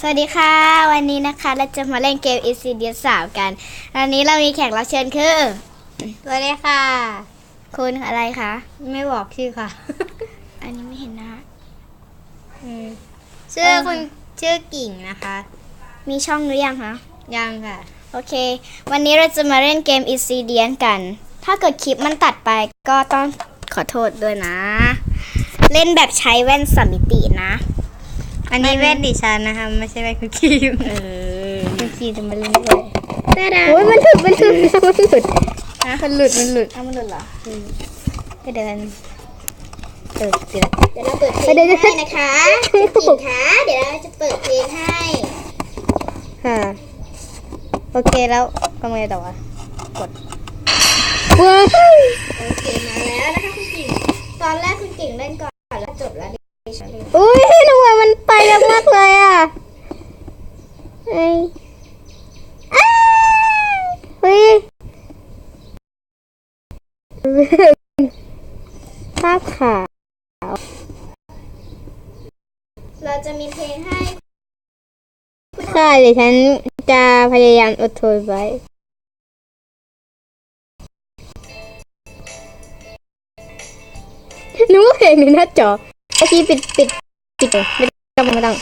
สวัสดีค่ะ วันนี้นะคะเราจะมาเล่นเกม e c d สามกันวันนี้เรามีแขกรับเชิญคือสวัสดีค่ะ คุณอะไรคะไม่บอกชื่อค่ะ อันนี้ไม่เห็นหน้าชื่อคุณชื่อกิ่งนะคะ มีช่องหรือยังคะยังค่ะ โอเค วันนี้เราจะมาเล่นเกม e c d กัน ถ้าเกิดคลิปมันตัดไปก็ต้องขอโทษด้วยนะ เล่นแบบใช้แว่นสามมิตินะ อันนี้มันแว่นดิฉันนะคะไม่ใช่แว่นคุณคิมเออคุณคิมจะมาเล่นด้วยตาดาโอ้ยมันหลุดมันหลุดมันหลุดฮะมันหลุดมันหลุดเอามันหลุดเหรอไปเดินเปิดสิละเดี๋ยวเราเปิดเพลงให้นะคะคุณกิ่งคะเดี๋ยวเราจะเปิดเพลงให้ค่ะโอเคแล้วทำไงต่อวะกดว้าวโอเคมาแล้วนะคะคุณกิ่งตอนแรกคุณกิ่งเล่นก่อนแล้วจบแล้วดิฉันเล่นอุ้ยทำไมมันไป เร็วมากเลยอะเฮ้ยอ้าวเฮ้ยภาพขาว เราจะมีเพลงให้ค่ะเดี๋ยวฉันจะพยายามอดทนไว้นึกว่าเพลงในหน้าจอเมื่อกี้ปิดปิดปิดไม่ ต้องไม่ต้อง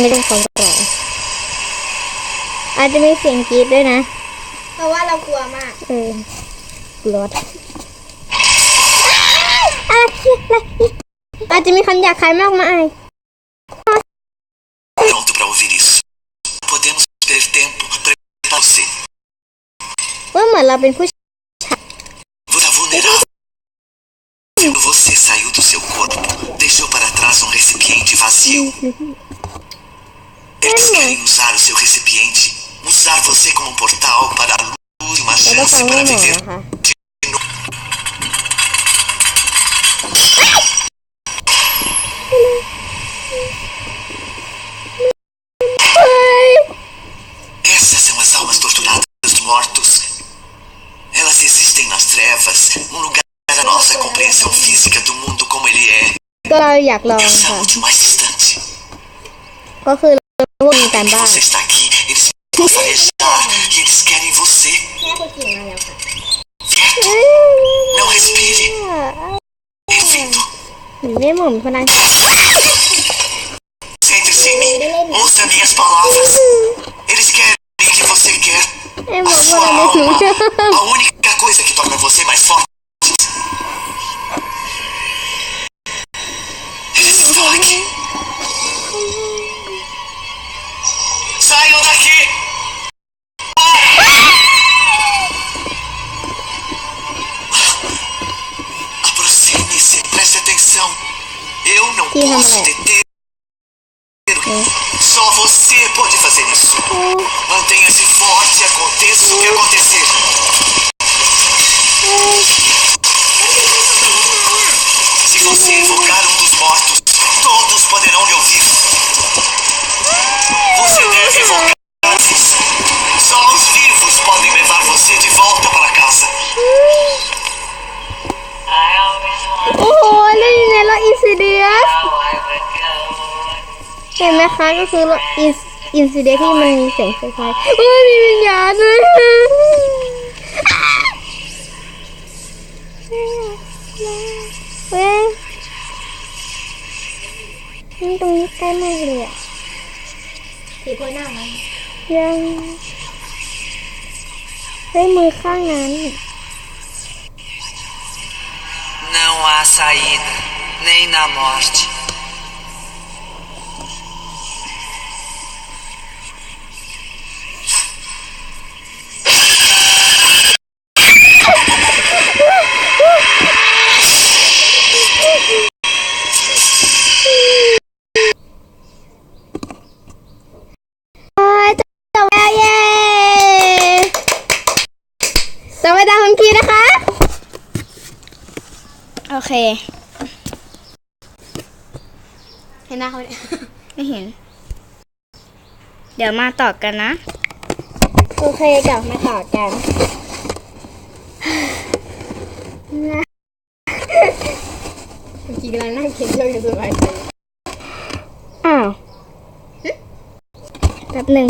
ไม่ต้องฟังก่อนอาจจะมีเสียงกรีดด้วยนะ เพราะว่าเรากลัวมากเออรถอาจจะมีคำหยาบคายมากมาย pronto para ouvir isso. Podemos ter tempo para você. ว่าเหมือนเราเป็นผู้ชาย Você é vulnerável. Você saiu do seu corpo deixou para trás um recipiente vazio. Eles querem usar o seu recipiente, usar você como um portal para a luz e uma chance para viver de novo. Essas são as almas torturadas dos mortos. Elas existem nas trevas, um lugar da nossa compreensão física do mundo como ele é. ก็เราอยากลอง Eu ค่ะ chamo de mais distante. ก็คือเรามีการบ้าน Você está aqui, eles vão farejar e eles querem você. แม่คุณกิ่งมาแล้วค่ะ Vento, não respire. Evito, หรือไม่หม่อมพลัง centre-se em mim. Ouça minhas palavras. Eles querem o que você quer. ไอ้หม่ A อมพ sua ลังไม่รู้ alma. A única coisa que torna você mais forte. Aqui. Saiam daqui! Aproxime-se, preste atenção. Eu não Sim, posso Ramon. deter. Só você pode fazer isso. Mantenha-se forte, aconteça o que acontecer. Você deve invocar vivos. Só os vivos podem levar você de volta para casa. โอ้โหแล้วยังไงเราอินซิเดียสเห็นไหมคะก็คือเราอินอินซิเดียที่มันมีเสียงไฟฟ้าโอ้ยมีวิญญาณด้วยเว้ย นี่ตรงนี้ใกล้มากเลยอะผีโพยหน้ามันยังเฮ้ยมือข้างนั้น Não há saída, nem na morte. ต่อไปตามคุณคีนะคะ โอเค เห็นหน้าเขาเนี่ยไม่เห็น เดี๋ยวมาต่อกันนะ โอเคกลับมาต่อกันจริงๆกำลังนั่งเขียนเรื่องอยู่สบายใจอ้าวแป๊บหนึ่ง